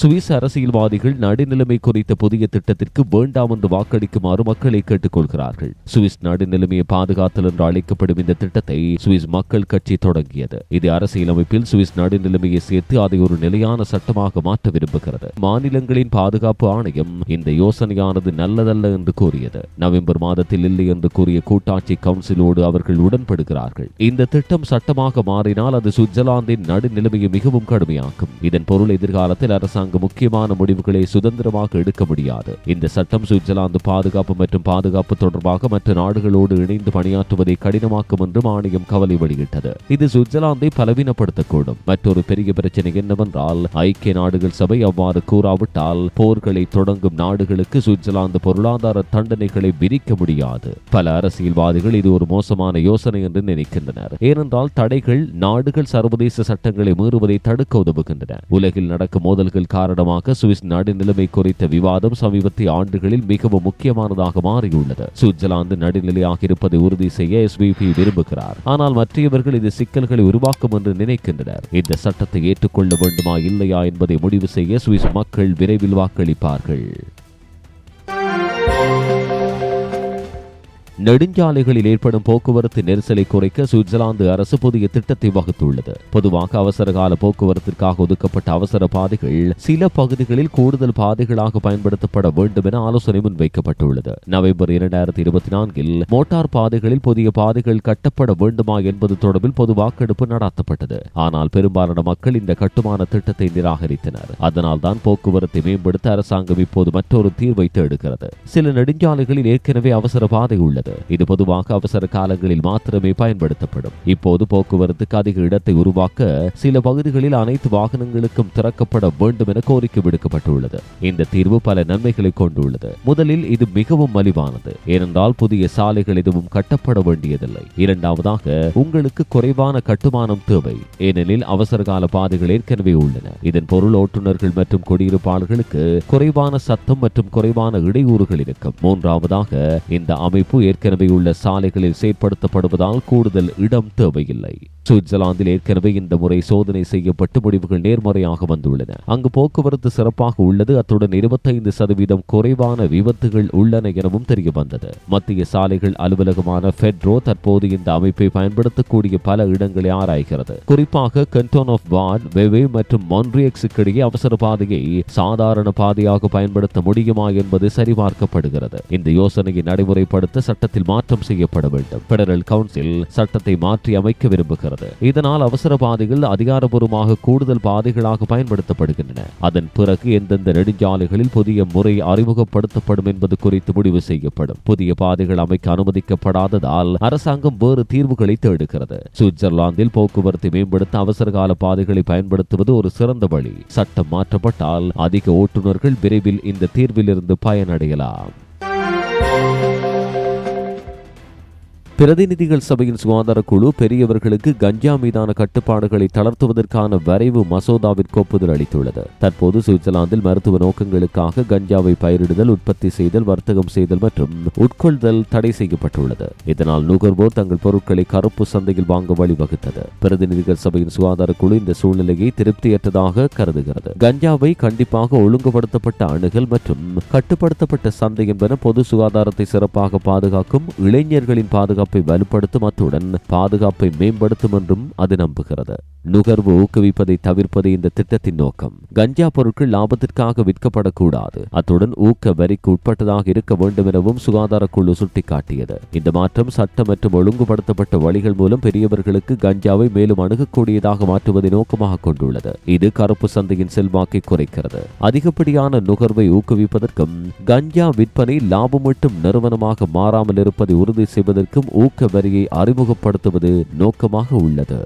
Swiss அரசியல்வாதிகள் நடுநிலைமை குறித்த புதிய திட்டத்திற்கு வேண்டாம் என்று வாக்களிக்குமாறு மக்களை கேட்டுக்கொள்கிறார்கள். சுவிஸ் நடுநிலைமையை பாதுகாத்தல் என்று அழைக்கப்படும் இந்த திட்டத்தை சுவிஸ் மக்கள் கட்சி தொடங்கியது. இது அரசியலமைப்பில் சுவிஸ் நடுநிலைமையை சேர்த்து அதை ஒரு நிலையான சட்டமாக மாற்ற விரும்புகிறது. மாநிலங்களின் பாதுகாப்பு ஆணையம் இந்த யோசனையானது நல்லதல்ல என்று கூறியது. நவம்பர் மாதத்தில் இல்லை என்று கூறிய கூட்டாட்சி கவுன்சிலோடு அவர்கள் உடன்படுகிறார்கள். இந்த திட்டம் சட்டமாக மாறினால் அது சுவிட்சர்லாந்தின் நடுநிலைமையை மிகவும் கடுமையாக்கும். இதன் பொருள் எதிர்காலத்தில் அரசாங்கம் முக்கியமான முடிவுகளை சுதந்திரமாக எடுக்க முடியாது. இந்த சட்டம் சுவிட்சர்லாந்து பாதுகாப்பு மற்றும் பாதுகாப்பு தொடர்பாக மற்ற நாடுகளோடு இணைந்து பணியாற்றுவதை கடினமாக்கும் என்றும் ஆணையம் கவலை வெளியிட்டது. இது சுவிட்சர்லாந்தை பலவீனப்படுத்தக்கூடும். மற்றொரு பெரிய பிரச்சனை என்னவென்றால் ஐக்கிய நாடுகள் சபை அவ்வாறு கூறாவிட்டால் போர்களை தொடங்கும் நாடுகளுக்கு சுவிட்சர்லாந்து பொருளாதார தண்டனைகளை விதிக்க முடியாது. பல அரசியல்வாதிகள் இது ஒரு மோசமான யோசனை என்று நினைக்கின்றனர். ஏனென்றால் தடைகள் நாடுகள் சர்வதேச சட்டங்களை மீறுவதை தடுக்க உதவுகின்றன. உலகில் நடக்கும் மோதல்கள் காரணமாக சுவிஸ் நாடு நிலைமை குறித்த விவாதம் சமீபத்திய ஆண்டுகளில் மிகவும் முக்கியமானதாக மாறியுள்ளது. சுவிட்சர்லாந்து நடுநிலையாக இருப்பதை உறுதி செய்ய எஸ்பிபி விரும்புகிறார். ஆனால் மற்றவர்கள் இது சிக்கல்களை உருவாக்கும் என்று நினைக்கின்றனர். இந்த சட்டத்தை ஏற்றுக்கொள்ள வேண்டுமா இல்லையா என்பதை முடிவு செய்ய சுவிஸ் மக்கள் விரைவில் வாக்களிப்பார்கள். நெடுஞ்சாலைகளில் ஏற்படும் போக்குவரத்து நெரிசலை குறைக்க சுவிட்சர்லாந்து அரசு புதிய திட்டத்தை வகுத்துள்ளது. பொதுவாக அவசரகால போக்குவரத்திற்காக ஒதுக்கப்பட்ட அவசர பாதைகள் சில பகுதிகளில் கூடுதல் பாதைகளாக பயன்படுத்தப்பட வேண்டும் என ஆலோசனை முன்வைக்கப்பட்டுள்ளது. நவம்பர் இரண்டாயிரத்தி இருபத்தி நான்கில் மோட்டார் பாதைகளில் புதிய பாதைகள் கட்டப்பட வேண்டுமா என்பது தொடர்பில் பொது வாக்கெடுப்பு நடத்தப்பட்டது. ஆனால் பெரும்பாலான மக்கள் இந்த கட்டுமான திட்டத்தை நிராகரித்தனர். அதனால் தான் போக்குவரத்தை மேம்படுத்த அரசாங்கம் இப்போது மற்றொரு தீர்வை தேடுகிறது. சில நெடுஞ்சாலைகளில் ஏற்கனவே அவசர பாதை உள்ளது. வருகிறது இது பொதுவாக அவசர காலங்களில் மாத்திரமே பயன்படுத்தப்படும். இப்போது போக்குவரத்துக்கு அதிக இடத்தை உருவாக்க சில பகுதிகளில் அனைத்து வாகனங்களுக்கும் திறக்கப்பட வேண்டும் என கோரிக்கை விடுக்கப்பட்டுள்ளது. இந்த தீர்வு பல நன்மைகளை கொண்டுள்ளது. முதலில் இது மிகவும் மலிவானது. ஏனென்றால் புதிய சாலைகள் எதுவும் கட்டப்பட வேண்டியதில்லை. இரண்டாவதாக உங்களுக்கு குறைவான கட்டுமானம் தேவை. ஏனெனில் அவசர கால பாதைகள் ஏற்கனவே உள்ளன. இதன் பொருள் ஓட்டுநர்கள் மற்றும் குடியிருப்பாளர்களுக்கு குறைவான சத்தம் மற்றும் குறைவான இடையூறுகள் இருக்கும். மூன்றாவதாக இந்த அமைப்பு ஏற்கனவே உள்ள சாலைகளில் செயற்படுத்தப்படுவதால் கூடுதல் இடம் தேவையில்லை. சுவிட்சர்லாந்தில் ஏற்கனவே இந்த முறை சோதனை செய்யப்பட்டு முடிவுகள் நேர்மறையாக வந்துள்ளன. அங்கு போக்குவரத்து சிறப்பாக உள்ளது. அத்துடன் இருபத்தைந்து சதவீதம் குறைவான விபத்துகள் உள்ளன எனவும் தெரிய வந்தது மத்திய சாலைகள் அலுவலகமான பெட்ரோ தற்போது இந்த அமைப்பை பயன்படுத்தக்கூடிய பல இடங்களை ஆராய்கிறது. குறிப்பாக கண்டோன் ஆஃப் வான் வெவே மற்றும் மான்ட்ரியக்ஸுக்கு இடையே அவசர பாதையை சாதாரண பாதையாக பயன்படுத்த முடியுமா என்பது சரிபார்க்கப்படுகிறது. இந்த யோசனையை நடைமுறைப்படுத்த சட்டத்தில் மாற்றம் செய்யப்பட வேண்டும். பெடரல் கவுன்சில் சட்டத்தை மாற்றி அமைக்க விரும்புகிறது. இதனால் அவசர பாதைகள் அதிகாரபூர்வமாக கூடுதல் பாதைகளாக பயன்படுத்தப்படுகின்றன. அதன் பிறகு எந்தெந்த நெடுஞ்சாலைகளில் புதிய முறை அறிமுகப்படுத்தப்படும் என்பது குறித்து முடிவு செய்யப்படும். புதிய பாதைகள் அமைக்க அனுமதிக்கப்படாததால் அரசாங்கம் வேறு தீர்வுகளை தேடுகிறது. சுவிட்சர்லாந்தில் போக்குவரத்தை மேம்படுத்த அவசர கால பாதைகளை பயன்படுத்துவது ஒரு சிறந்த வழி. சட்டம் மாற்றப்பட்டால் அதிக ஓட்டுநர்கள் விரைவில் இந்த தீர்விலிருந்து பயனடையலாம். பிரதிநிதிகள் சபையின் சுகாதார குழு பெரியவர்களுக்கு கஞ்சா மீதான கட்டுப்பாடுகளை தளர்த்துவதற்கான வரைவு மசோதாவிற்கு ஒப்புதல் அளித்துள்ளது. தற்போது சுவிட்சர்லாந்தில் மருத்துவ நோக்கங்களுக்காக கஞ்சாவை பயிரிடுதல் உற்பத்தி செய்தல் வர்த்தகம் செய்தல் மற்றும் உட்கொள்தல் தடை செய்யப்பட்டுள்ளது. இதனால் நுகர்வோர் தங்கள் பொருட்களை கருப்பு சந்தையில் வாங்க வழிவகுத்தது. பிரதிநிதிகள் சபையின் சுகாதார குழு இந்த சூழ்நிலையை திருப்தியற்றதாக கருதுகிறது. கஞ்சாவை கண்டிப்பாக ஒழுங்குபடுத்தப்பட்ட அணுகல் மற்றும் கட்டுப்படுத்தப்பட்ட சந்தை என்பன பொது சுகாதாரத்தை சிறப்பாக பாதுகாக்கும் இளைஞர்களின் பாதுகாப்பு பாதுகாப்பை வலுப்படுத்தும் அத்துடன் பாதுகாப்பை மேம்படுத்தும் என்றும் அது நம்புகிறது. நுகர்வு ஊக்குவிப்பதை தவிர்ப்பது இந்த திட்டத்தின் நோக்கம். கஞ்சா பொருட்கள் லாபத்திற்காக விற்கப்படக்கூடாது. அத்துடன் ஊக்க வரிக்கு உட்பட்டதாக இருக்க வேண்டும் எனவும் சுகாதார குழு சுட்டிக்காட்டியது. இந்த மாற்றம் சட்டம் மற்றும் ஒழுங்குபடுத்தப்பட்ட வழிகள் மூலம் பெரியவர்களுக்கு கஞ்சாவை மேலும் அணுகக்கூடியதாக மாற்றுவதை நோக்கமாக கொண்டுள்ளது. இது கருப்பு சந்தையின் செல்வாக்கை குறைக்கிறது. அதிகப்படியான நுகர்வை ஊக்குவிப்பதற்கும் கஞ்சா விற்பனை லாபமூட்டும் நிறுவனமாக மாறாமல் இருப்பதை உறுதி செய்வதற்கும் ஊக்க வரியை அறிமுகப்படுத்துவது நோக்கமாக உள்ளது.